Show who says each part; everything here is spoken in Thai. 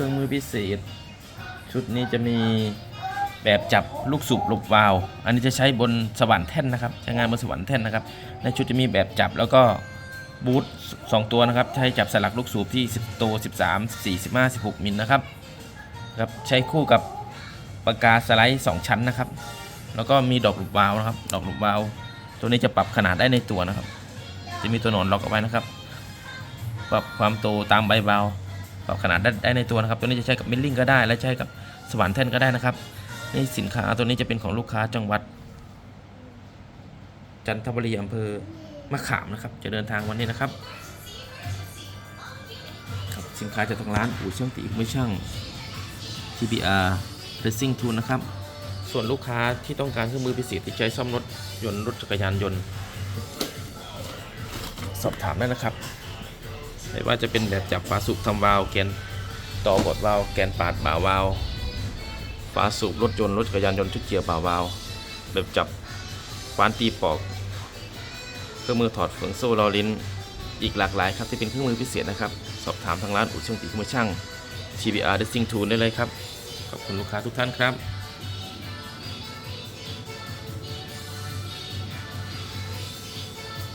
Speaker 1: รื่องมือพิเศษ ชุดนี้จะมีแบบจับลูกสูบลูกวาล์วอันนี้จะใช้บนสว่านแท่นนะครับใช้งานบนสว่านแท่นนะครับ ในชุดจะมีแบบจับแล้วก็บูทสองตัวนะครับ ใช้จับสลักลูกสูบที่ 10โต13 4 15 16 มิลนะครับครับใช้คู่กับปากกาสไลด์ 2 ชั้นนะครับ แล้วก็มีดอกลูกวาล์วนะครับ ดอกลูกวาล์วตัวนี้จะปรับขนาดได้ในตัวนะครับ จะมีตัวหนอนล็อกเอาไว้นะครับ ปรับความโตตามใบวาล์ว รับขนาดได้ในตัวนะครับ ตัวนี้จะใช้กับมิลลิ่งก็ได้ และใช้กับสว่านแท่นก็ได้นะครับนี่สินค้าตัวนี้จะเป็นของลูกค้าจังหวัด จันทบุรีอำเภอมะขามนะครับ จะเดินทางวันนี้นะครับครับสินค้าจากทางร้านอู่เชื่องตีมือช่าง TBR Racing Tool นะครับ ส่วนลูกค้าที่ต้องการเครื่องมือพิเศษที่ใช้ซ่อมรถยนต์รถจักรยานยนต์ สอบถามได้นะครับ ไม่ว่าจะเป็นแบบจับฝาสูบทำวาล์วแกนต่อบดวาล์วแกนปาดบ่าวาล์วฝาสูบรถยนต์รถจักรยานยนต์ชุดเกียร์บ่าวาล์วแบบจับควานตีปอก เครื่องมือถอดเฟืองโซ่ลอลิ้น อีกหลากหลายครับที่เป็นเครื่องมือพิเศษนะครับ สอบถามทางร้านอู่ชียงตีเครื่องมือช่าง TBR Dressing Tool ได้เลยครับ ขอบคุณลูกค้าทุกท่านครับ